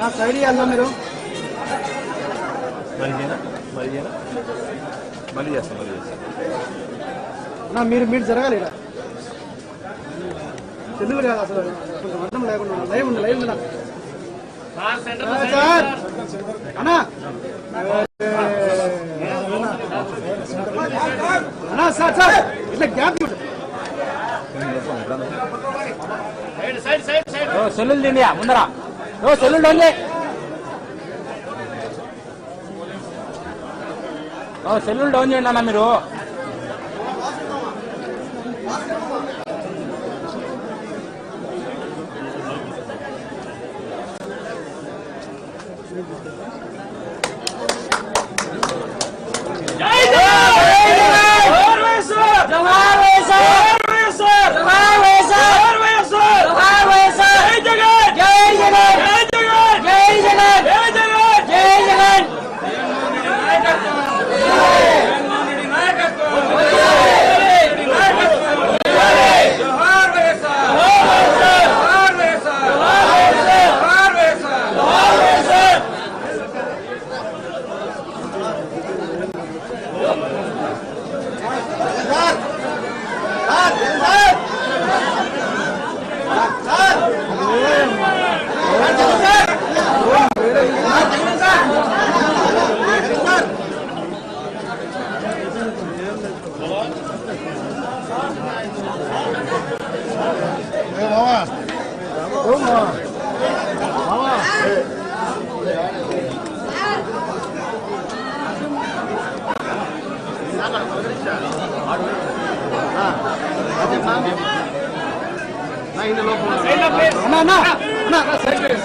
నా సైడ్ ఇవ్వాలా మీరు. మళ్ళీ చేస్తాం మళ్ళీ చేస్తాం. నా మీరు మీరు జరగాలి ఇక్కడ తెలుగు కాదు అసలు? కొంచెం అర్థం లేకుండా. లైవ్ ఉంది? లైవ్ ఉంది? సార్ అన్నా! అన్నా సార్ సార్! ఇట్లా గ్యాప్ ఇవ్వండి. ఓ సెల్లులు తిండి ముందర. ఓ సెల్లులు డౌన్ ఓ సెల్లులు డౌన్ చేయండి అన్న మీరు. అన్నా అన్నా అన్నా అన్నా, సైడ్ ప్లీజ్.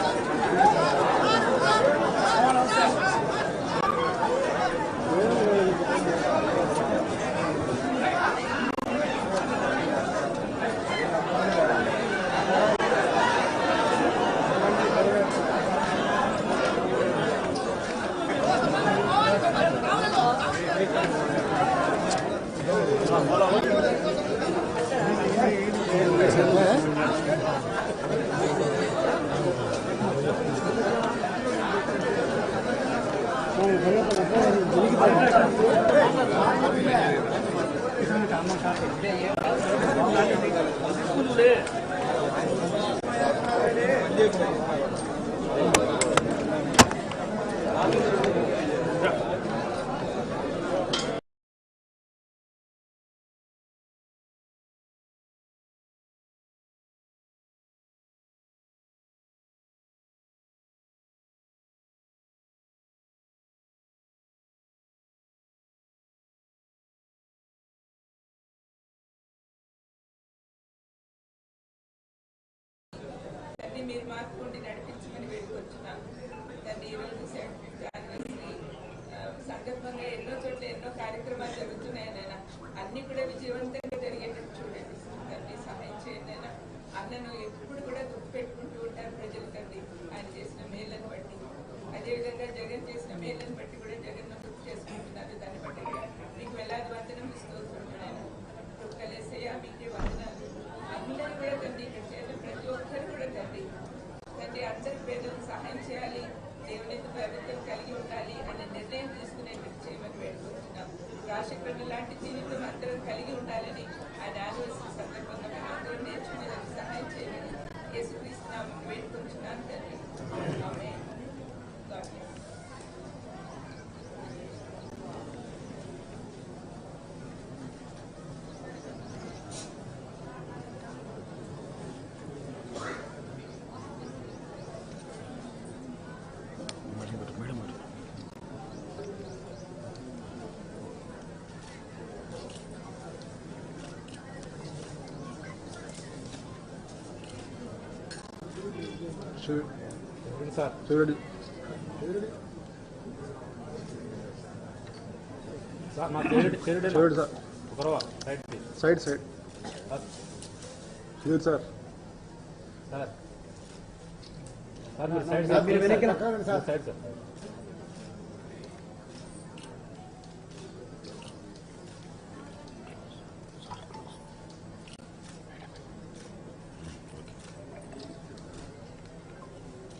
이제 తండ్రి మీరు మార్పుకుండి నడిపించమని వేడుకొచ్చున్నాను తండ్రి ఈరోజు సందర్భంగా ఎన్నో చోట్ల ఎన్నో కార్యక్రమాలు జరుగుతున్నాయి నాయన అన్ని కూడా విజయవంతంగా అలాంటి జీవితం అందరం కలిగి ఉండాలని ఆ డాన్వర్స్ సందర్భంగా మేము అందరం నేర్చుకునేందుకు సహాయం చేయమని యేసుక్రీస్తు నామం వేడుకుంటున్నాను తండ్రి. సైడ్ చూడండి సార్ సార్ సార్ మీరు సైడ్ మీరు వెనక్కి. Sir side sir